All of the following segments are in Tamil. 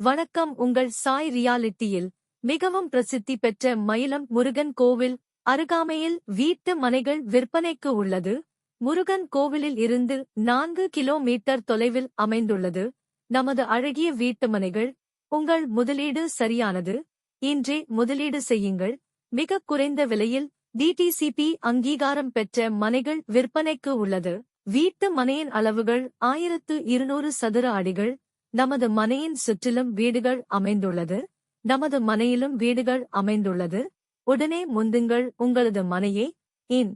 வணக்கம். உங்கள் சாய் ரியாலிட்டியில் மிகவும் பிரசித்தி பெற்ற மயிலம் முருகன் கோவில் அருகாமையில் வீட்டு மனைகள் விற்பனைக்கு உள்ளது. முருகன் கோவிலில் இருந்து நான்கு கிலோமீட்டர் தொலைவில் அமைந்துள்ளது. நமது அழகிய வீட்டு மனைகள் உங்கள் முதலீடு சரியானது. இன்றே முதலீடு செய்யுங்கள். மிக குறைந்த விலையில் டிடிசிபி அங்கீகாரம் பெற்ற மனைகள் விற்பனைக்கு உள்ளது. வீட்டு மனையின் அளவுகள் ஆயிரத்து இருநூறு சதுர அடிகள். நமது மனையின் சுற்றிலும் வீடுகள் அமைந்துள்ளது. நமது மனையிலும் வீடுகள் அமைந்துள்ளது. உடனே முந்துங்கள் உங்களது மனையை இன்.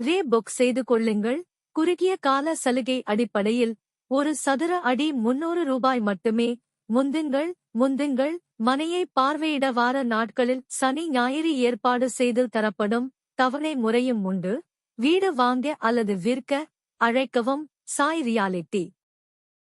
ரே புக் செய்து கொள்ளுங்கள். குறுகிய கால சலுகை அடிப்படையில் ஒரு சதுர அடி முன்னூறு ரூபாய் மட்டுமே. முந்துங்கள் முந்துங்கள். மனையை பார்வையிட வார நாட்களில் சனி ஞாயிறு ஏற்பாடு செய்து தரப்படும் தவணை முறையும் உண்டு. வீடு வாங்க அல்லது விற்க அழைக்கவும். சாய் ரியாலிட்டி.